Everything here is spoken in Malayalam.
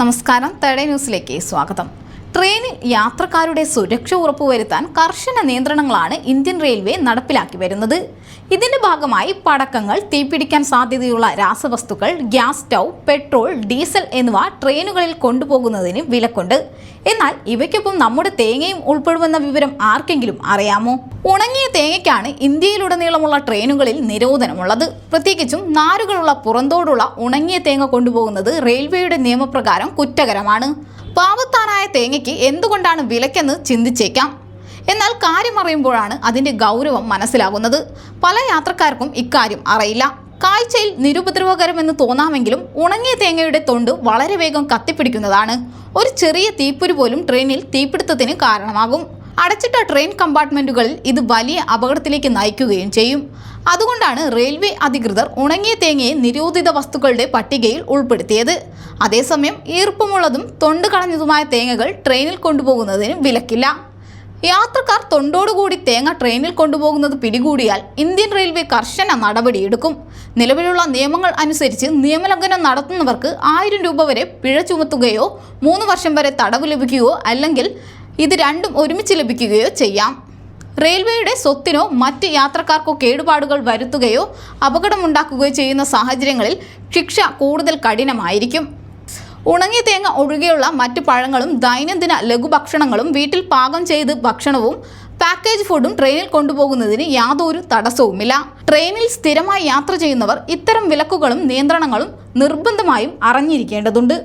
നമസ്കാരം തേഡേ ന്യൂസിലേക്ക് സ്വാഗതം. ട്രെയിനിൽ യാത്രക്കാരുടെ സുരക്ഷ ഉറപ്പുവരുത്താൻ കർശന നിയന്ത്രണങ്ങളാണ് ഇന്ത്യൻ റെയിൽവേ നടപ്പിലാക്കി വരുന്നത്. ഇതിന്റെ ഭാഗമായി പടക്കങ്ങൾ തീപിടിക്കാൻ സാധ്യതയുള്ള രാസവസ്തുക്കൾ ഗ്യാസ് സ്റ്റൗ പെട്രോൾ ഡീസൽ എന്നിവ ട്രെയിനുകളിൽ കൊണ്ടുപോകുന്നതിന് വിലക്കുണ്ട്. എന്നാൽ ഇവയ്ക്കൊപ്പം നമ്മുടെ തേങ്ങയും ഉൾപ്പെടുമെന്ന വിവരം ആർക്കെങ്കിലും അറിയാമോ? ഉണങ്ങിയ തേങ്ങയ്ക്കാണ് ഇന്ത്യയിലുടനീളമുള്ള ട്രെയിനുകളിൽ നിരോധനമുള്ളത്. പ്രത്യേകിച്ചും നാരുകളുള്ള പുറന്തോടുള്ള ഉണങ്ങിയ തേങ്ങ കൊണ്ടുപോകുന്നത് റെയിൽവേയുടെ നിയമപ്രകാരം കുറ്റകരമാണ്. പാവത്താനായ തേങ്ങയ്ക്ക് എന്തുകൊണ്ടാണ് വിലക്കെന്ന് ചിന്തിച്ചേക്കാം. എന്നാൽ കാര്യം അറിയുമ്പോഴാണ് അതിന്റെ ഗൗരവം മനസ്സിലാകുന്നത്. പല യാത്രക്കാർക്കും ഇക്കാര്യം അറിയില്ല. കാഴ്ചയിൽ നിരുപദ്രവകരമെന്ന് തോന്നാമെങ്കിലും ഉണങ്ങിയ തേങ്ങയുടെ തൊണ്ട് വളരെ വേഗം കത്തിപ്പിടിക്കുന്നതാണ്. ഒരു ചെറിയ തീപ്പൊരി പോലും ട്രെയിനിൽ തീപിടുത്തത്തിന് കാരണമാകും. അടച്ചിട്ട ട്രെയിൻ കമ്പാർട്ട്മെന്റുകളിൽ ഇത് വലിയ അപകടത്തിലേക്ക് നയിക്കുകയും ചെയ്യും. അതുകൊണ്ടാണ് റെയിൽവേ അധികൃതർ ഉണങ്ങിയ തേങ്ങയെ നിരോധിത വസ്തുക്കളുടെ പട്ടികയിൽ ഉൾപ്പെടുത്തിയത്. അതേസമയം ഈർപ്പമുള്ളതും തൊണ്ട് കളഞ്ഞതുമായ തേങ്ങകൾ ട്രെയിനിൽ കൊണ്ടുപോകുന്നതിന് വിലക്കില്ല. യാത്രക്കാർ തൊണ്ടോടുകൂടി തേങ്ങ ട്രെയിനിൽ കൊണ്ടുപോകുന്നത് പിടികൂടിയാൽ ഇന്ത്യൻ റെയിൽവേ കർശന നടപടിയെടുക്കും. നിലവിലുള്ള നിയമങ്ങൾ അനുസരിച്ച് നിയമലംഘനം നടത്തുന്നവർക്ക് ആയിരം രൂപ വരെ പിഴ ചുമത്തുകയോ മൂന്ന് വർഷം വരെ തടവ് ലഭിക്കുകയോ അല്ലെങ്കിൽ ഇത് രണ്ടും ഒരുമിച്ച് ലഭിക്കുകയോ ചെയ്യാം. റെയിൽവേയുടെ സ്വത്തിനോ മറ്റ് യാത്രക്കാർക്കോ കേടുപാടുകൾ വരുത്തുകയോ അപകടമുണ്ടാക്കുകയോ ചെയ്യുന്ന സാഹചര്യങ്ങളിൽ ശിക്ഷ കൂടുതൽ കഠിനമായിരിക്കും. ഉണങ്ങിയ തേങ്ങ ഒഴികെയുള്ള മറ്റു പഴങ്ങളും ദൈനംദിന ലഘുഭക്ഷണങ്ങളും വീട്ടിൽ പാകം ചെയ്ത് ഭക്ഷണവും പാക്കേജ് ഫുഡും ട്രെയിനിൽ കൊണ്ടുപോകുന്നതിന് യാതൊരു തടസ്സവുമില്ല. ട്രെയിനിൽ സ്ഥിരമായി യാത്ര ചെയ്യുന്നവർ ഇത്തരം വിലക്കുകളും നിയന്ത്രണങ്ങളും നിർബന്ധമായും അറിഞ്ഞിരിക്കേണ്ടതുണ്ട്.